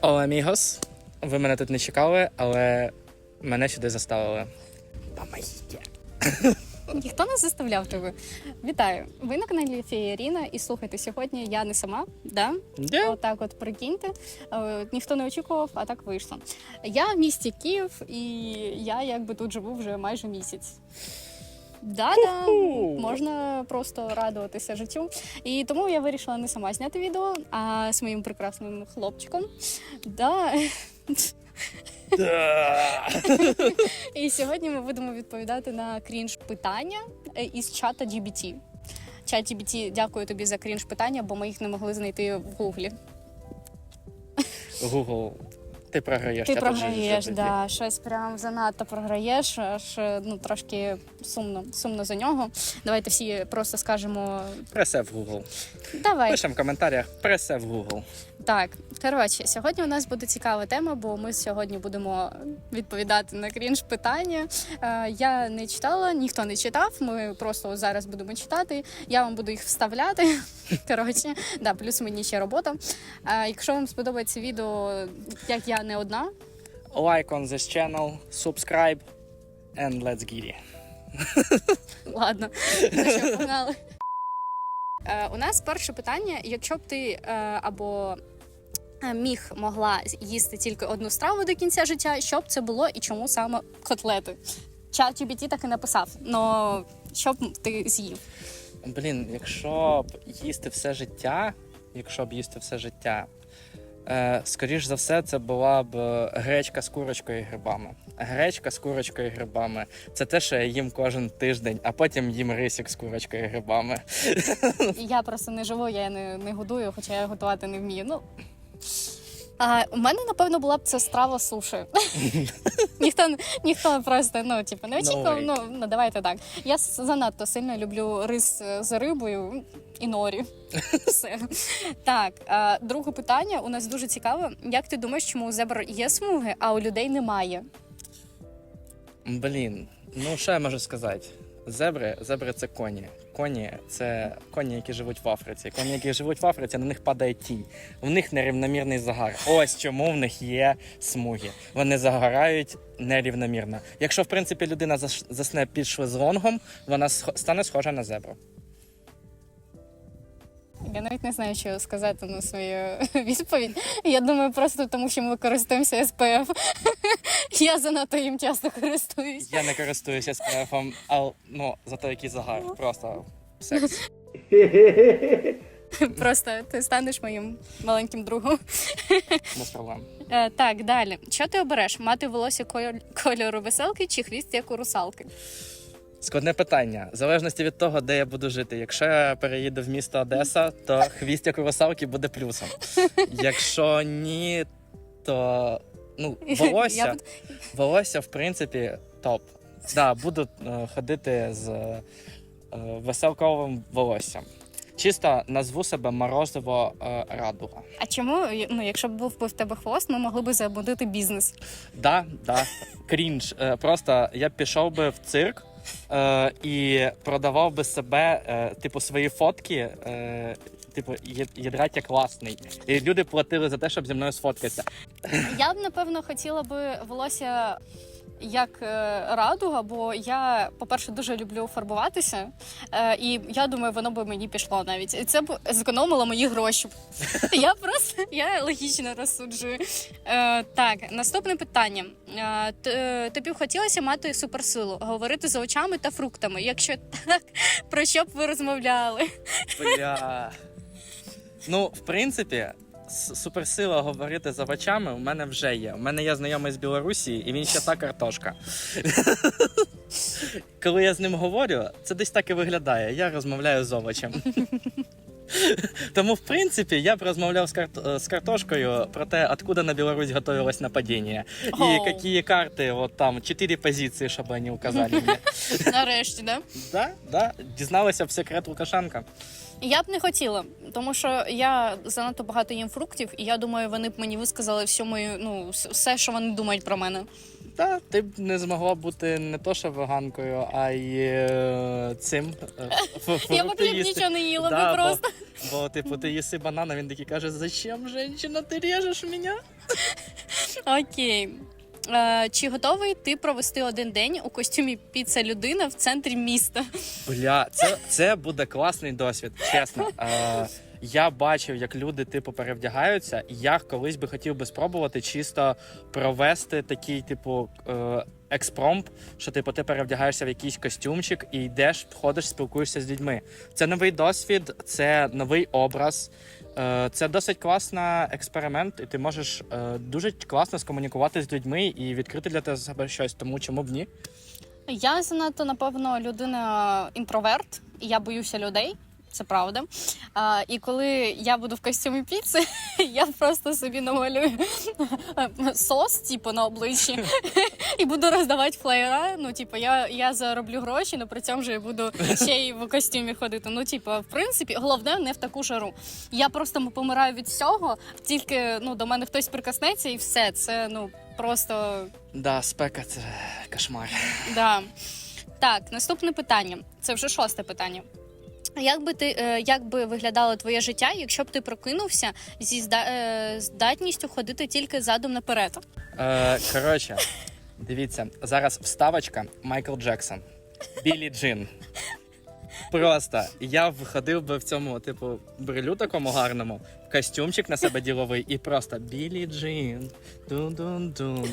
О, амігос. Ви мене тут не чекали, але мене сюди заставили. Помогите. Ніхто не заставляв тебе. Вітаю! Ви на каналі Фея Ірина і слухайте сьогодні. Я не сама, да? Де? Отак, от прикиньте. Е, Ніхто не очікував, а так вийшло. Я в місті Київ, і я якби тут живу вже майже місяць. Да-да, можна просто радуватися життю. І тому я вирішила не сама зняти відео, а з моїм прекрасним хлопчиком. Да. Да. І сьогодні ми будемо відповідати на крінж питання е, із чата GBT. Чат GBT, дякую тобі за крінж питання, бо ми їх не могли знайти в Гуглі. Google, ти програєш. Ти програєш, да, щось прям занадто програєш, аж ну трошки сумно, сумно за нього. Давайте всі просто скажемо. Пресе в Google. Давай. Пишемо в коментарях, пресе в Google. Так, коротше, сьогодні у нас буде цікава тема, бо ми сьогодні будемо відповідати на крінж питання. Е, я не читала, ніхто не читав. Ми просто зараз будемо читати. Я вам буду їх вставляти. Коротше, да, плюс мені ще робота. Е, якщо вам сподобається відео, як я не одна, Like on this channel, subscribe, and let's get it. ладно, що, погнали. Е, у нас перше питання: якщо б ти або міг могла їсти тільки одну страву до кінця життя, що б це було і чому саме котлети? Чат GBT так і написав. Но що б ти з'їв? Блін, якщо б їсти все життя, якщо б їсти все життя, е, скоріш за все, це була б е, гречка з курочкою і грибами. Гречка з курочкою і грибами. Це те, що я їм кожен тиждень, а потім їм рисик з курочкою і грибами. Я просто не живу, я не, не годую, хоча я готувати не вмію. Ну. А, у мене, напевно, була б це страва суші. ніхто, ніхто просто ну, типу, не очікував. way. ну, ну, давайте так. Я занадто сильно люблю рис е, з рибою і норі. Все. Так, а, друге питання у нас дуже цікаве. Як ти думаєш, чому у зебр є смуги, а у людей немає? Блін, ну що я можу сказати? Зебри, зебри це коні. Коні це коні, які живуть в Африці. Коні, які живуть в Африці, на них падає тінь. В них нерівномірний загар. Ось чому в них є смуги. Вони загорають нерівномірно. Якщо, в принципі, людина засне під швезлонгом, вона стане схожа на зебру. Я навіть не знаю, що сказати на свою відповідь. Я думаю, просто тому, що ми користуємося СПФ. Я занадто їм часто користуюсь. Я не користуюся СПФом, але ну зато який загар. Просто секс. Просто ти станеш моїм маленьким другом. Без проблем. Е, так, далі. Що ти обереш? Мати волосся кольор- кольору веселки чи хвіст як у русалки? Складне питання. В залежності від того, де я буду жити. Якщо я переїду в місто Одеса, то хвіст як у русалки буде плюсом. Якщо ні, то ну, волосся, волосся, в принципі, топ. Да, буду е, ходити з е, веселковим волоссям. Чисто назву себе морозиво е, радуга. А чому, ну, якщо б був би в тебе хвост, ми могли б забудити бізнес? Да, да, крінж. Просто я пішов би в цирк е, і продавав би себе, е, типу, свої фотки. Е, Типу, єдрать класний. І люди платили за те, щоб зі мною сфоткатися. Я б напевно хотіла би волосся як е, радуга, бо я, по-перше, дуже люблю фарбуватися, е, і я думаю, воно би мені пішло навіть. І це б зекономило мої гроші. Я просто я логічно розсуджую. Е, так, наступне питання. Тобі б хотілося мати суперсилу, говорити з очами та фруктами. Якщо так, про що б ви розмовляли? Бля. Ну, в принципі, суперсила говорити за очами у мене вже є. У мене є знайомий з Білорусі, і він ще та картошка. Коли я з ним говорю, це десь так і виглядає. Я розмовляю з овочем. Тому, в принципі, я б розмовляв з, карт... з картошкою про те, откуда на Білорусь готовилось нападіння. І які карти, от там, чотири позиції, щоб вони указали мені. Нарешті, да? Да, да, дізналася в секрет Лукашенка. Я б не хотіла, тому що я занадто багато їм фруктів, і я думаю, вони б мені висказали всю мою, ну, все, що вони думають про мене. Та, ти б не змогла бути не то, що веганкою, а й е, цим. е, ф- Я б фрукти їсти. нічого не їла Да, би просто. Бо, типу, ти їси банан, а він такий каже, зачем, женщина, ти режеш мене? Окей. Е, чи готовий ти провести один день у костюмі піца людина в центрі міста? Бля, це, це буде класний досвід, чесно. Е, я бачив, як люди типу перевдягаються. і Я колись би хотів би спробувати чисто провести такий, типу, е, експромп, що типу ти перевдягаєшся в якийсь костюмчик і йдеш, ходиш, спілкуєшся з людьми. Це новий досвід, це новий образ. Е, Це досить класний експеримент, і ти можеш е, дуже класно скомунікувати з людьми і відкрити для себе щось. Тому чому б ні? Я занадто, напевно, людина інтроверт, і я боюся людей. Це правда. А, і коли я буду в костюмі піци, я просто собі намалюю сос, типу, на обличчі, і буду роздавати флеєра. Ну, типу, я, я зароблю гроші, але при цьому же я буду ще й в костюмі ходити. Ну, типу, в принципі, головне не в таку жару. Я просто помираю від всього, тільки ну, до мене хтось прикоснеться, і все. Це ну просто Да, спека це кошмар. Да. Так, наступне питання. Це вже шосте питання. Як би ти е, як би виглядало твоє життя, якщо б ти прокинувся зі зда- е, здатністю ходити тільки задом наперед? Е, коротше, дивіться, зараз вставочка Майкл Джексон. Білі Джин. Просто я входив би в цьому, типу, брилю такому гарному, костюмчик на себе діловий, і просто Білі Джин. Дун-дун-дун.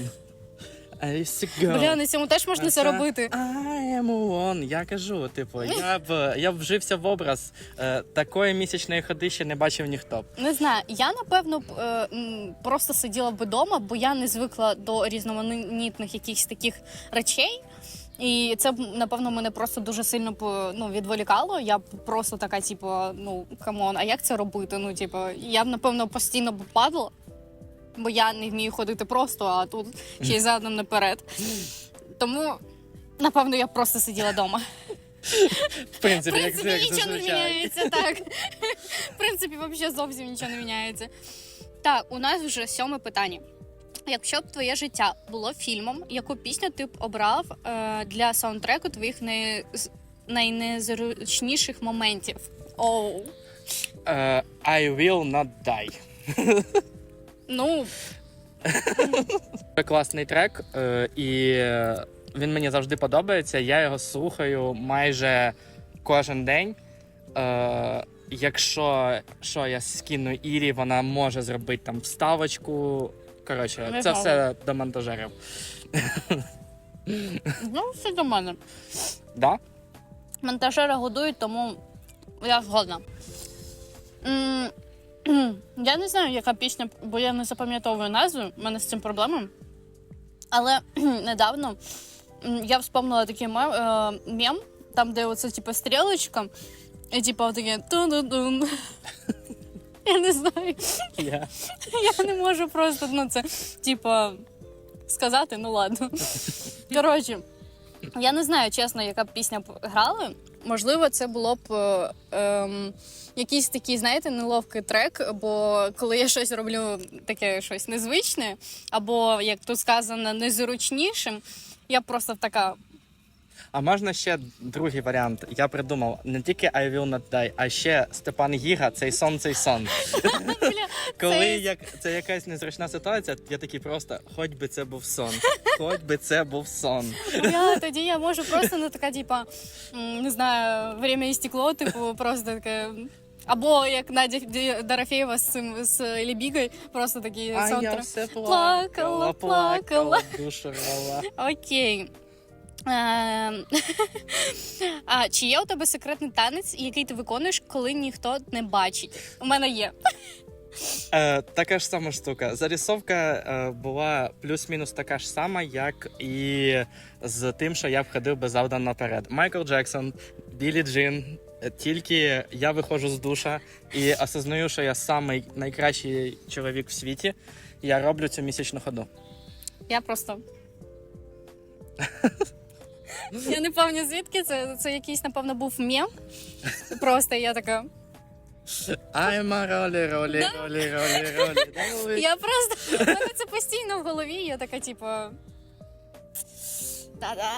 To go. Бля, на цьому теж можна це Це- робити. I am one. Я кажу, типу, я б я б вжився в образ. Е, такої місячної ходи ще не бачив ніхто. Не знаю, я напевно б, е, просто сиділа б вдома, бо я не звикла до різноманітних якихось таких речей. І це б напевно мене просто дуже сильно б, ну, відволікало. Я б просто така, типу, ну камон, а як це робити? Ну, типу, я б напевно постійно б падала, бо я не вмію ходити просто, а тут ще й задом наперед. Тому, напевно, я просто сиділа вдома. В принципі, В як, принципі, як нічого не зазвичай. міняється, так. В принципі, взагалі зовсім нічого не міняється. Так, у нас вже сьоме питання. Якщо б твоє життя було фільмом, яку пісню ти б обрав е, для саундтреку твоїх з- найнезручніших моментів? Оу. Е, I will not die. Ну, Це класний трек, е, і він мені завжди подобається. Я його слухаю майже кожен день. Е, Якщо що я скину Ірі, вона може зробити там вставочку. Коротше, це все до монтажерів. ну, все до мене. Да? Монтажери годують, тому я згодна. Я не знаю, яка пісня, бо я не запам'ятовую назву, в мене з цим проблеми. Але недавно я вспомнила такий мем, е, мем там, де оце типу стрілочка, і типу таке тун-дун-дун. Я не знаю. Я. Я не можу просто ну, це, типа, сказати, ну ладно. Коротше, я не знаю, чесно, яка б пісня грала. Можливо, це було б е, ем, якийсь такий, знаєте, неловкий трек, бо коли я щось роблю таке щось незвичне, або, як тут сказано, незручнішим, я просто така. А можна ще другий варіант. Я придумав не тільки I will not die, а ще Степан Гіга, цей сон, цей сон. Коли Це- як це якась незручна ситуація, я такий просто, хоч би це був сон, хоч би це був сон. Я тоді я можу просто ну така, типа, не знаю, время і стекло, типу, просто таке. Або як Надя Дорофєєва з цим з Лібігою, просто такі А я все Плакала, плакала, плакала. плакала, душу рвала. Окей. Ем, А чи є у тебе секретний танець, який ти виконуєш, коли ніхто не бачить? У мене є. Е, така ж сама штука. Зарисовка е, була плюс-мінус така ж сама, як і з тим, що я входив би завдан наперед. Майкл Джексон, Білі Джин. Е, Тільки я виходжу з душа і осознаю, що я самий найкращий чоловік в світі. Я роблю цю місячну ходу. Я просто. Я не пам'ятаю звідки це. Це якийсь, напевно, був мем. Просто я така. A ролі, ролі, ролі, ролі, ролі. Я просто. Мене це постійно в голові. Я така, типу. Та-да.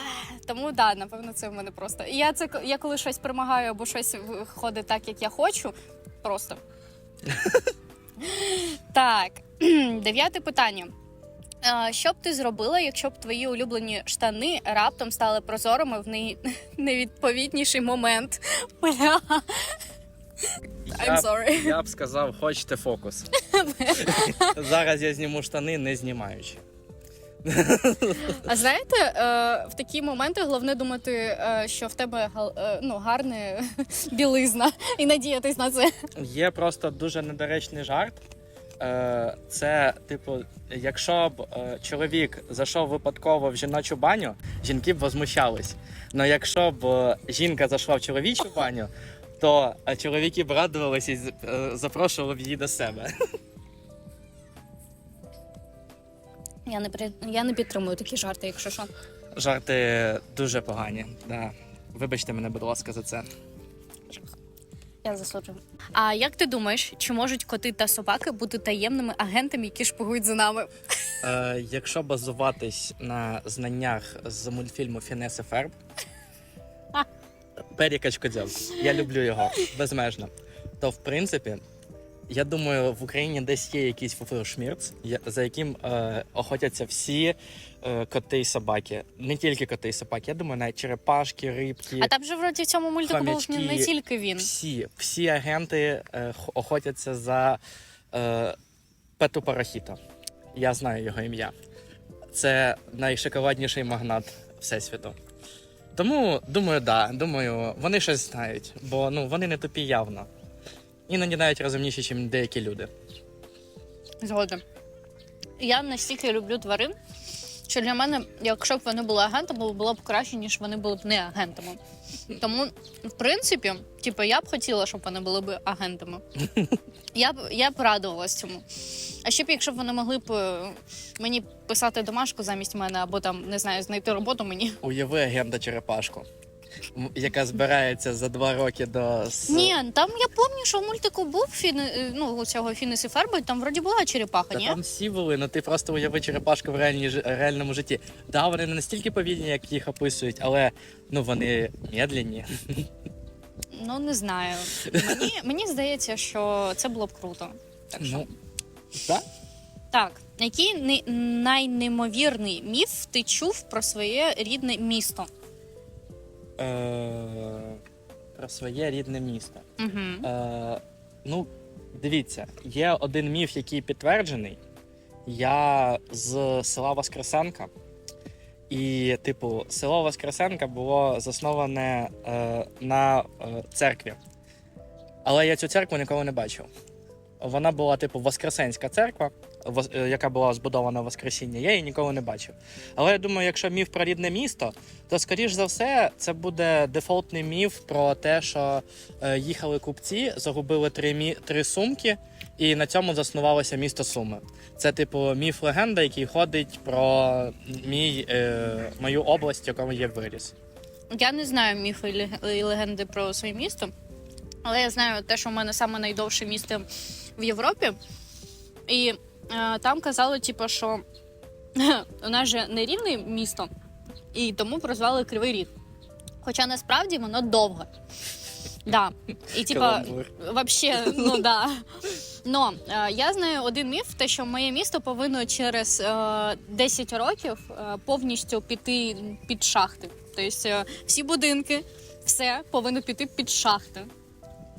Тому да, напевно, це в мене просто. Я це я коли щось перемагаю або щось виходить так, як я хочу. Просто. так, дев'яте питання. Що б ти зробила, якщо б твої улюблені штани раптом стали прозорими в най... найвідповідніший момент? Бля. I'm sorry. Я б сказав, хочете фокус. Зараз я зніму штани, не знімаючи. А знаєте, е, в такі моменти головне думати, е, що в тебе е, ну, гарна білизна і надіятись на це. Є просто дуже недоречний жарт. Е, Це, типу, якщо б е, чоловік зайшов випадково в жіночу баню, жінки б возмущались. Але якщо б е, жінка зайшла в чоловічу баню, то чоловіки б радувалися і запрошували б її до себе. Я не при- я не підтримую такі жарти, якщо що. Жарти дуже погані. Да. Вибачте мене, будь ласка, за це. Я засуджую. А як ти думаєш, чи можуть коти та собаки бути таємними агентами, які шпигують за нами? Е, якщо базуватись на знаннях з мультфільму Фінес і Ферб, Пері Качкодзьоб, я люблю його безмежно. То в принципі, я думаю, в Україні десь є якийсь фуфлшмірц, за яким е, охотяться всі е, коти і собаки. Не тільки коти і собаки. Я думаю, навіть черепашки, рибки. А там же вроді в цьому мультику був не, не тільки він. Всі, всі агенти е, охотяться за е, Пету Парахіта. Я знаю його ім'я. Це найшоколадніший магнат Всесвіту. Тому думаю, да, думаю, вони щось знають, бо ну вони не тупі явно. Іноді навіть розумніші, ніж деякі люди. Згодом. Я настільки люблю тварин, що для мене, якщо б вони були агентами, було б краще, ніж вони були б не агентами. Тому, в принципі, типу, я б хотіла, щоб вони були б агентами. Я б я б радувалась цьому. А ще б, якщо б вони могли б е, мені писати домашку замість мене, або там не знаю, знайти роботу мені. Уяви агента Черепашку, яка збирається за два роки до Ні, там я пам'ятаю, що в мультику був фін... е, ну, цього Фінес і Ферби, там вроді була черепаха, Та ні? там всі були, ну ти просто уяви черепашку в реальній, реальному житті. Да, вони не настільки повільні, як їх описують, але ну вони медленні. Ну не знаю. Мені, мені здається, що це було б круто. Так що Ну, так? так, який не- найнеймовірний міф ти чув про своє рідне місто? Е, про своє рідне місто. Угу. Е, ну, дивіться, є один міф, який підтверджений. Я з села Воскресенка. І, типу, село Воскресенка було засноване е, на е, церкві. Але я цю церкву ніколи не бачив. Вона була, типу, Воскресенська церква, яка була збудована в Воскресіння. Я її ніколи не бачив. Але я думаю, якщо міф про рідне місто, то скоріш за все це буде дефолтний міф про те, що е, їхали купці, загубили три, мі... три сумки, і на цьому заснувалося місто Суми. Це, типу, міф легенда, який ходить про мій, е, мою область, в якому я виріс. Я не знаю міфи і легенди про своє місто, але я знаю те, що в мене саме найдовше місто в Європі. І е, там казали, типу, що у нас же не рівне місто, і тому прозвали Кривий Ріг. Хоча насправді воно довге. Да. І типа, вообще, ну да. Но е, я знаю один міф, те, що моє місто повинно через е, 10 років е, повністю піти під шахти. Тобто е, всі будинки, все повинно піти під шахти.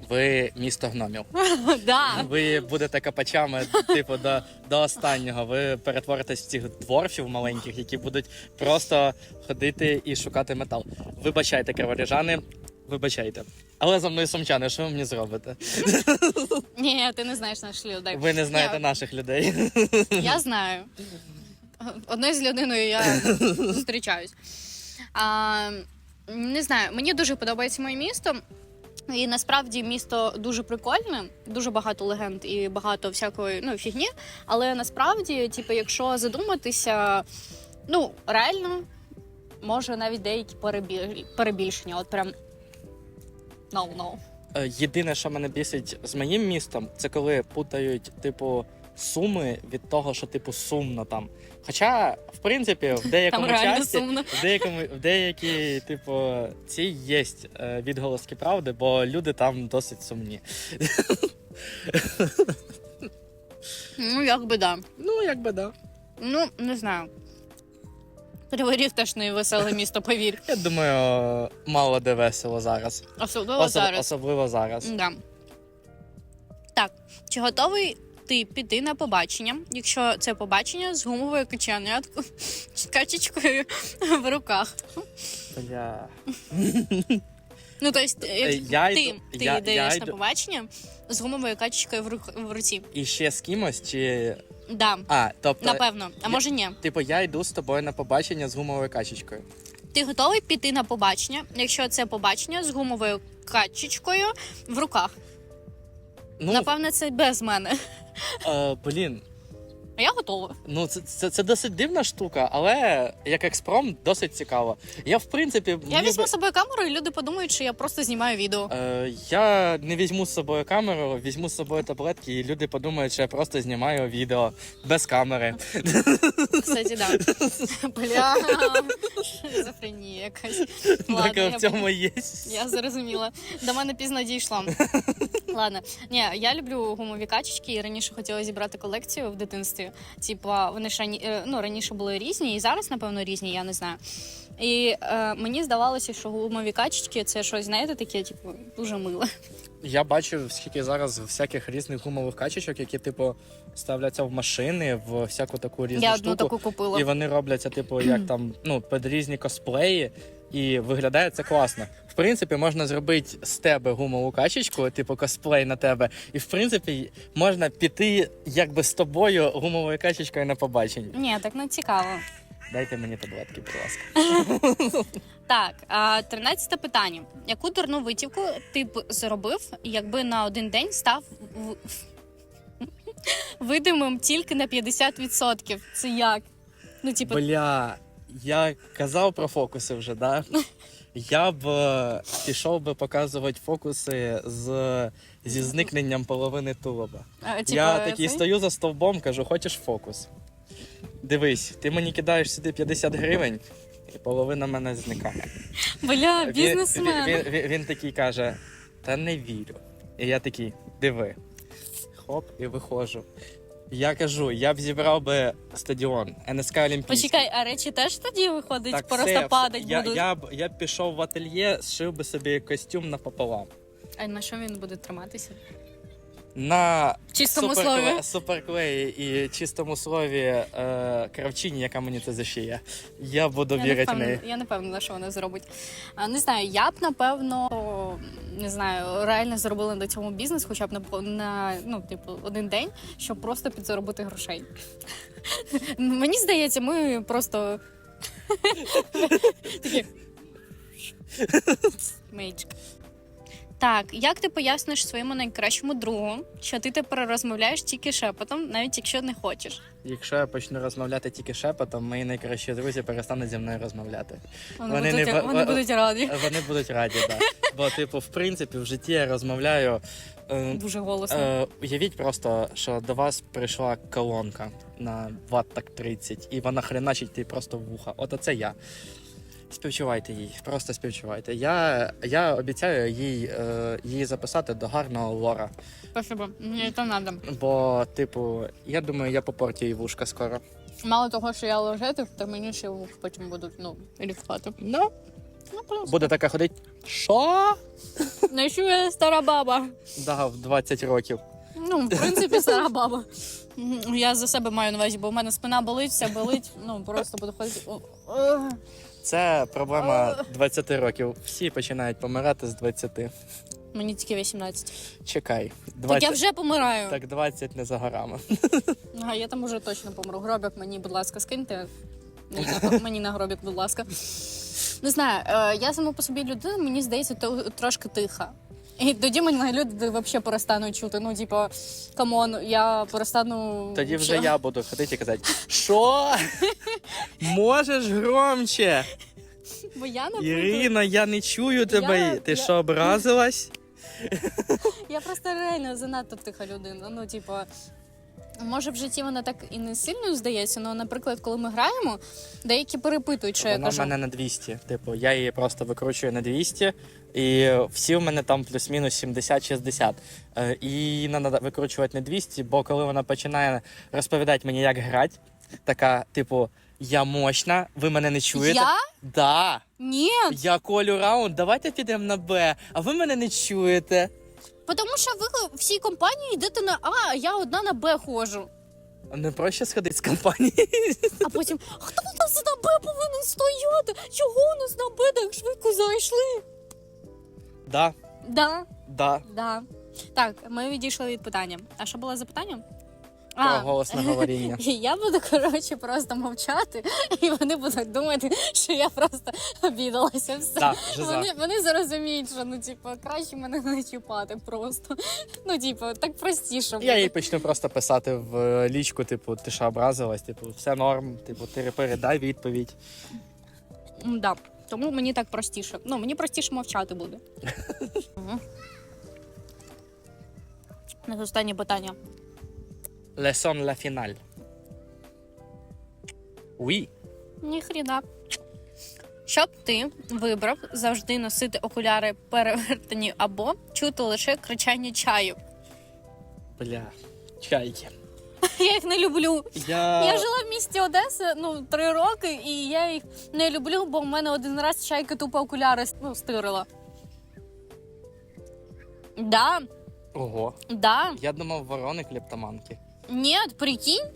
Ви місто гномів. да. Ви будете копачами, типу, до, до останнього. Ви перетворитесь в цих дворфів маленьких, які будуть просто ходити і шукати метал. Вибачайте, криворіжани, вибачайте. Але за мною сумчани, що ви мені зробите? Ні, ти не знаєш наших людей. Ви не знаєте Ні, наших людей. Я знаю. Одною з людиною я зустрічаюсь. А, не знаю, мені дуже подобається моє місто. І насправді місто дуже прикольне, дуже багато легенд і багато всякої ну, фігні. Але насправді, типу, якщо задуматися, ну реально, може навіть деякі перебіль- перебільшення. От прям no, no. Е, Єдине, що мене бісить з моїм містом, це коли путають, типу, суми від того, що типу сумно там. Хоча, в принципі, в деякому Там часі, сумно. в деякому, в деякі, типу, ці є е, відголоски правди, бо люди там досить сумні. Ну, якби да. Ну, якби да. Ну, не знаю. Кривий теж не веселе місто, повір. Я думаю, мало де весело зараз. Особливо Особ- зараз. Особливо зараз. Да. Так, чи готовий ти піти на побачення, якщо це побачення з гумовою качаняткою з качечкою в руках? Бля. Ну, тобто, як Я ти, йду, ти я, йдеш я на йду. побачення з гумовою качечкою в, рук- в руці. І ще з кимось, чи. Да, А, тобто, напевно, а може ні. типу, я йду з тобою на побачення з гумовою качечкою. Ти готовий піти на побачення, якщо це побачення з гумовою качечкою в руках? Ну, Напевно, це без мене. Е, блін, А я готова. ну це, це, це досить дивна штука, але як експром досить цікаво. Я, в принципі, Я візьму би- з собою камеру, і люди подумають, що я просто знімаю відео. Е, я не візьму з собою камеру, візьму з собою таблетки, і люди подумають, що я просто знімаю відео без камери. Кстати, да. Бля, шизофренія якась. Ладно, Так я в цьому є. Я зрозуміла. До мене пізно дійшло. Ладно, ні, я люблю гумові качечки і раніше хотіла зібрати колекцію в дитинстві. Типа, вони ж рані... е, ну, раніше були різні, і зараз, напевно, різні, я не знаю. І е, мені здавалося, що гумові качечки це щось, знаєте, таке, типу, дуже миле. Я бачу, скільки зараз всяких різних гумових качечок, які, типу, ставляться в машини, в всяку таку різну Я штуку. одну таку купила. І вони робляться, типу, як там, ну, під різні косплеї, і виглядає це класно. В принципі, можна зробити з тебе гумову качечку, типу косплей на тебе. І в принципі, можна піти якби з тобою гумовою качечкою на побачення. Ні, так не цікаво. Дайте мені таблетки, будь ласка. Так, тринадцяте питання. Яку дурну витівку ти б зробив, якби на один день став видимим тільки на 50%? Це як? Ну, типу, Бля, я казав про фокуси вже, да? Я б е, пішов би показувати фокуси з, зі зникненням половини тулуба. а, типу, я такий цей? стою за стовбом, кажу, хочеш фокус? Дивись, ти мені кидаєш сюди 50 гривень, і половина мене зникає. Бля, Він, бізнесмен. він, він, він такий каже: Та не вірю. І я такий, диви. Хоп, і виходжу. Я кажу, я б зібрав би стадіон, НСК Олімпійський. Почекай, а речі теж тоді виходить, Так, просто все, падать я, будуть. я, б, я б пішов в ательє, зшив би собі костюм напополам. А на що він буде триматися? На В чистому суперкле- слові. суперклеї і чистому слові е, кравчині, яка мені це зашиє. Я буду Я не, вірити неї. я не впевнена, що вона зробить. А, не знаю, я б напевно не знаю, реально зробили на цьому бізнес, хоча б на, на ну, типу, один день, щоб просто підзаробити грошей. Мені здається, ми просто такі. Так, як ти поясниш своєму найкращому другу, що ти тепер розмовляєш тільки шепотом, навіть якщо не хочеш? Якщо я почну розмовляти тільки шепотом, мої найкращі друзі перестануть зі мною розмовляти. Вони, Вони будуть, не вони будуть раді. Вони будуть раді, так. Бо, типу, в принципі, в житті я розмовляю. Е, Дуже голосно. Е, уявіть просто, що до вас прийшла колонка на ватт так 30, і вона хреначить їй просто вуха. От оце я. Співчувайте їй, просто співчувайте. Я, я обіцяю їй, е, її записати до гарного лора. Спасибо, мені це надо. Бо, типу, я думаю, я попортю їй вушка скоро. Мало того, що я лежати, то мені ще вух потім будуть ну, ріхати. Ну, Ну, просто. буде така ходить. Що? Ну, що я стара баба. Да, в 20 років. Ну, в принципі, стара баба. Я за себе маю на увазі, бо в мене спина болить, все болить. Ну, просто буду ходити. Це проблема 20 років. Всі починають помирати з 20. Мені тільки 18. Чекай. Так я вже помираю. Так 20 не за горами. А я там уже точно помру. Гробик мені, будь ласка, скиньте. Мені на- Мені на гробик, будь ласка. Не знаю, е, я сама по собі людина, мені здається, то- трошки тиха. І тоді мене люди взагалі перестануть чути. Ну, типу, камон, я перестану. Тоді вже я буду ходити і казати: Що? Можеш громче? Бо я наприклад, Ірина, я не чую тебе. Я- Ти я- що, образилась? я просто реально занадто тиха людина. Ну, типу, Може, в житті вона так і не сильно здається, але, наприклад, коли ми граємо, деякі перепитують, що я Вона в кажу. мене на 200. Типу, я її просто викручую на 200, і всі в мене там плюс-мінус 70-60. Е, І її треба викручувати на 200, бо коли вона починає розповідати мені, як грати, така, типу, я мощна, ви мене не чуєте. Я? Да. Ні, Я колю раунд, давайте підемо на Б, а ви мене не чуєте. Тому що ви всій компанії йдете на А, а я одна на Б ходжу. Не проще сходити з компанії. А потім хто у нас на Б повинен стояти? Чого у нас на Б так швидко зайшли? Да, Да, да. да. Так, ми відійшли від питання. А що було за питання? Про голосне говоріння. Я буду коротше просто мовчати, і вони будуть думати, що я просто обідалася. Все. Да. Вони, вони зрозуміють, що ну, типу, краще мене не чіпати просто. Ну, типу, так простіше. Я їй почну просто писати в е, лічку, типу, ти що образилась, типу, все норм, типу, ти передай відповідь. Да. Тому мені так простіше. Ну, мені простіше мовчати буде. На останнє питання. Лесон ла фіналь. Уі. Ніхріна. Щоб ти вибрав завжди носити окуляри перевертані або чути лише кричання чаю. Бля. Чайки. Я їх не люблю. Я... Я жила в місті Одеса ну три роки, і я їх не люблю, бо в мене один раз чайка тупо окуляри ну, стирила. Да, Ого. да. Я думав, ворони клептоманки. Ні, прикинь.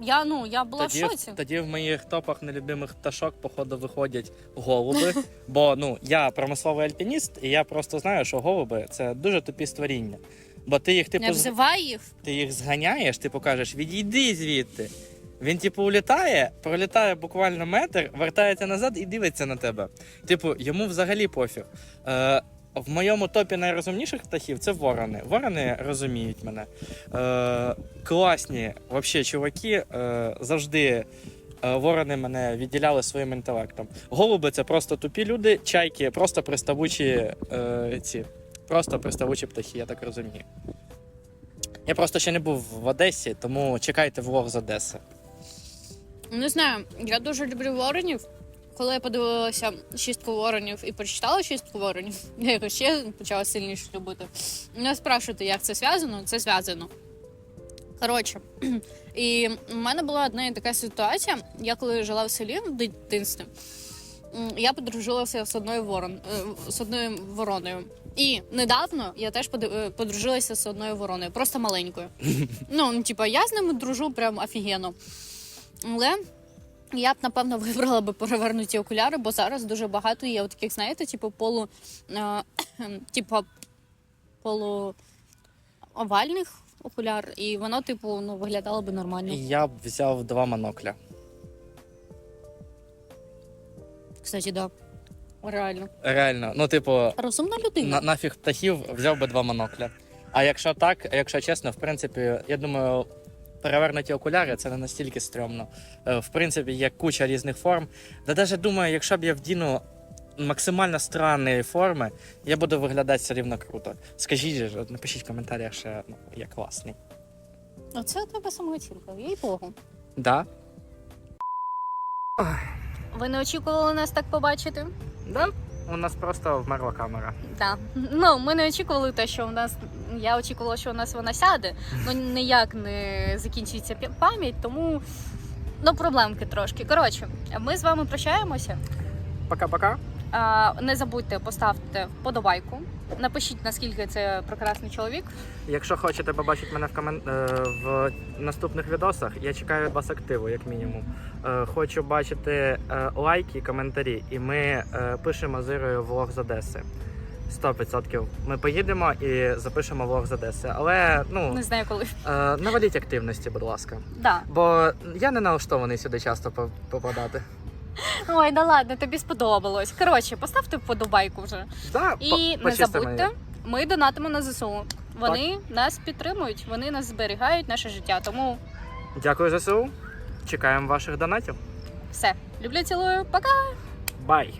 Я ну я була Тоді, в шоці. тоді в моїх топах нелюбимих пташок, походу, виходять голуби. Бо ну, я промисловий альпініст, і я просто знаю, що голуби це дуже тупі створіння. Бо ти їх, типу, Не взивай їх. ти їх зганяєш, ти покажеш, відійди звідти. Він, типу, улітає, пролітає буквально метр, вертається назад і дивиться на тебе. Типу, йому взагалі пофіг. Е, в моєму топі найрозумніших птахів це ворони. Ворони розуміють мене. Е, класні, взагалі, чуваки, е, завжди. е, Ворони мене відділяли своїм інтелектом. Голуби це просто тупі люди, чайки просто приставучі е, ці, просто приставучі птахи, я так розумію. Я просто ще не був в Одесі, тому чекайте влог з Одеси. Не знаю, я дуже люблю воронів. Коли я подивилася шістку воронів і прочитала шістку воронів, я його ще почала сильніше любити. Не спрашуйте, як це зв'язано, це зв'язано. Коротше, і в мене була одна така ситуація. Я коли жила в селі в дитинстві, я подружилася з одною ворон, е, з одною вороною. І недавно я теж е, подружилася з одною вороною, просто маленькою. Ну, ну, типа, я з ними дружу прям офігенно. Але я б напевно вибрала би перевернуті окуляри, бо зараз дуже багато є таких, знаєте, типу полу, е, типу полуовальних окуляр, і воно, типу, ну, виглядало би нормально. Я б взяв два монокля. Кстати, да. Реально. Реально, ну, типу, Розумна людина. на, нафіг птахів взяв би два монокля. А якщо так, якщо чесно, в принципі, я думаю, перевернуті окуляри це не настільки стрьомно. Е, В принципі, є куча різних форм. Да навіть думаю, якщо б я вдіну максимально странної форми, я буду виглядати все рівно круто. Скажіть, напишіть в коментарях, що ну, я класний. Оце у тебе самооцінка, їй богу. Да? Ви не очікували нас так побачити? Да? У нас просто вмерла камера. Да. Ну, ми не очікували те, що у нас. Я очікувала, що у нас вона сяде, ну ніяк не закінчиться пі- пам'ять, тому ну, проблемки трошки. Коротше, ми з вами прощаємося. Пока-пока. А, не забудьте поставити вподобайку. Напишіть, наскільки це прекрасний чоловік. Якщо хочете побачити мене в комен... е, в наступних відосах, я чекаю від вас активу, як мінімум. Е, Хочу бачити е, лайки, коментарі, і ми е, пишемо з Ірою влог з Одеси. 100%. Ми поїдемо і запишемо влог з Одеси. Але ну Не знаю коли. е, наведіть активності, будь ласка. Да. Бо я не налаштований сюди часто попадати. Ой, да ладно, тобі сподобалось. Коротше, поставте вподобайку вже. Да, І не почисти забудьте, мені. ми донатимо на ЗСУ. Вони нас підтримують, вони нас зберігають наше життя. Тому Дякую ЗСУ. Чекаємо ваших донатів. все. Люблю, цілую, пока! Бай!